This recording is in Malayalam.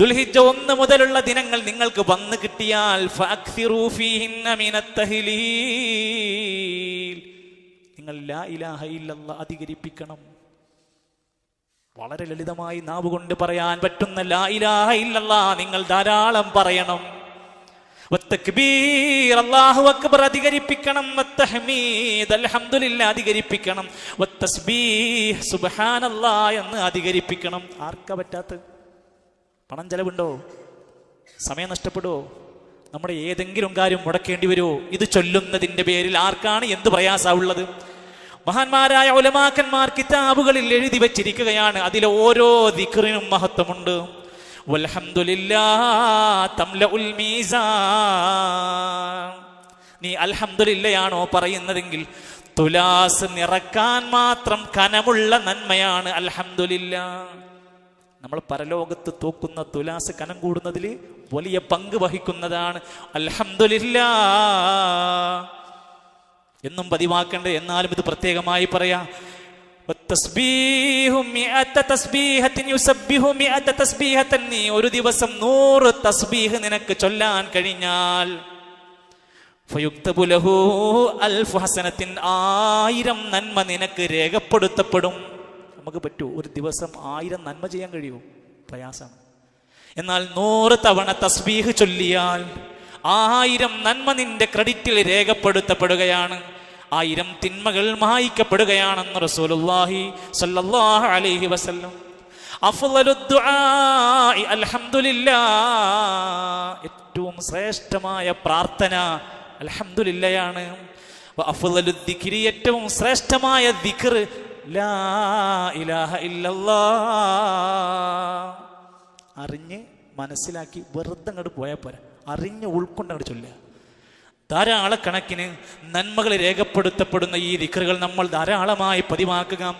ദുൽഹിജ്ജ ഒന്ന് മുതലുള്ള ദിനങ്ങൾ നിങ്ങൾക്ക് വന്നു കിട്ടിയാൽ. നിങ്ങൾ അധികരിപ്പിക്കണം. വളരെ ലളിതമായി നാവ് കൊണ്ട് പറയാൻ പറ്റുന്ന ലാ ഇലാഹ നിങ്ങൾ ധാരാളം പറയണം. അല്ലാഹു അക്ബർ അധികരിപ്പിക്കണം. എന്ന് അധികരിപ്പിക്കണം. ആർക്കാ പറ്റാത്ത പണം ചെലവുണ്ടോ? സമയം നഷ്ടപ്പെടുമോ നമ്മുടെ ഏതെങ്കിലും കാര്യം മുടക്കേണ്ടി വരുമോ ഇത് ചൊല്ലുന്നതിന്റെ പേരിൽ ആർക്കാണ് എന്ത് പ്രയാസമുള്ളത്? മഹാന്മാരായ ഒലമാക്കന്മാർ കിതാബുകളിൽ എഴുതി വച്ചിരിക്കുകയാണ്. അതിലെ ഓരോ ദിക്റിനും മഹത്വമുണ്ട്. നീ അൽഹംദുലില്ലയാണോ പറയുന്നതെങ്കിൽ തുലാസ് നിറക്കാൻ മാത്രം കനമുള്ള നന്മയാണ് അൽഹംദുലില്ല നമ്മൾ പരലോകത്ത് തൂക്കുന്ന തുലാസ് കനം കൂടുന്നതിൽ വലിയ പങ്ക് വഹിക്കുന്നതാണ്. അലഹമില്ല എന്നും പതിവാക്കേണ്ടത് എന്നാലും ഇത് പ്രത്യേകമായി പറയാം. നീ ഒരു ദിവസം നൂറ് തസ്ബീഹ് നിനക്ക് ചൊല്ലാൻ കഴിഞ്ഞാൽ ആയിരം നന്മ നിനക്ക് രേഖപ്പെടുത്തപ്പെടും. നമുക്ക് പറ്റൂ. ഒരു ദിവസം ആയിരം നന്മ ചെയ്യാൻ കഴിയൂ. പ്രയാസമാണ്. എന്നാൽ നൂറ് തവണ തസ്ബീഹ് ചൊല്ലിയാൽ ആയിരം നന്മ നിന്റെ ക്രെഡിറ്റിൽ രേഖപ്പെടുത്തപ്പെടുകയാണ്. ആയിരം തിന്മകൾ മായിക്കപ്പെടുകയാണെന്ന് റസൂലുള്ളാഹി സ്വല്ലല്ലാഹു അലൈഹി വസല്ലം. ഏറ്റവും ശ്രേഷ്ഠമായ പ്രാർത്ഥന ദിക്രി ഏറ്റവും ശ്രേഷ്ഠമായ ദിക്ർ ലാ ഇലാഹ അറിഞ്ഞ് മനസ്സിലാക്കി വെറുതെ അങ്ങോട്ട് പോയാൽ പോരാ. അറിഞ്ഞ് ഉൾക്കൊണ്ട് അങ്ങോട്ട് ധാരാളക്കണക്കിന് നന്മകൾ രേഖപ്പെടുത്തപ്പെടുന്ന ഈ ദിക്കറുകൾ നമ്മൾ ധാരാളമായി പതിവാക്കുക.